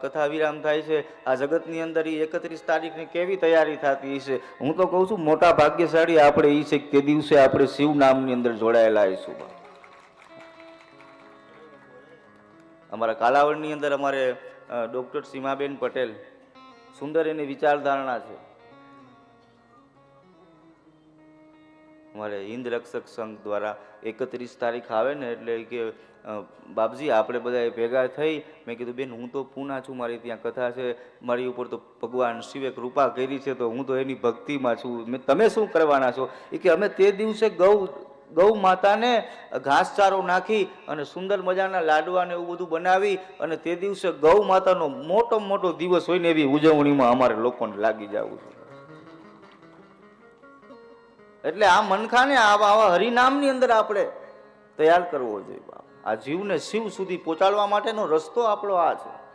કથા વિરામ થાય છે. આ જગતની અંદર એ એકત્રીસ તારીખની કેવી તૈયારી થતી છે? હું તો કહું છું, મોટા ભાગ્યશાળી આપણે એ છે તે દિવસે આપણે શિવ નામની અંદર જોડાયેલા હશું અમારા કાલાવડની અંદર અમારે ડૉક્ટર સીમાબેન પટેલ, સુંદર એની વિચારધારણા છે. અમારે હિન્દ રક્ષક સંઘ દ્વારા એકત્રીસ તારીખ આવે ને એટલે કે બાપજી, આપણે બધા ભેગા થઈ. મેં કીધું, બેન, હું તો પૂના છું, મારી ત્યાં કથા છે. મારી ઉપર તો ભગવાન શિવે કૃપા કરી છે, તો હું તો એની ભક્તિમાં છું. મેં, તમે શું કરવાના છો? એ કે, અમે તે દિવસે ગૌ ગૌ માતાને ઘાસચારો નાખી અને સુંદર મજાના લાડવા ને એવું બધું બનાવી અને તે દિવસે ગૌ માતાનો મોટો મોટો દિવસ હોય ને એવી ઉજવણીમાં અમારે લોકોને લાગી જવું છે. એટલે આ મનખાને આવા હરિનામની અંદર આપણે તૈયાર કરવો જોઈએ આ જીવને શિવ સુધી પહોંચાડવા માટેનો રસ્તો આપણો આ છે.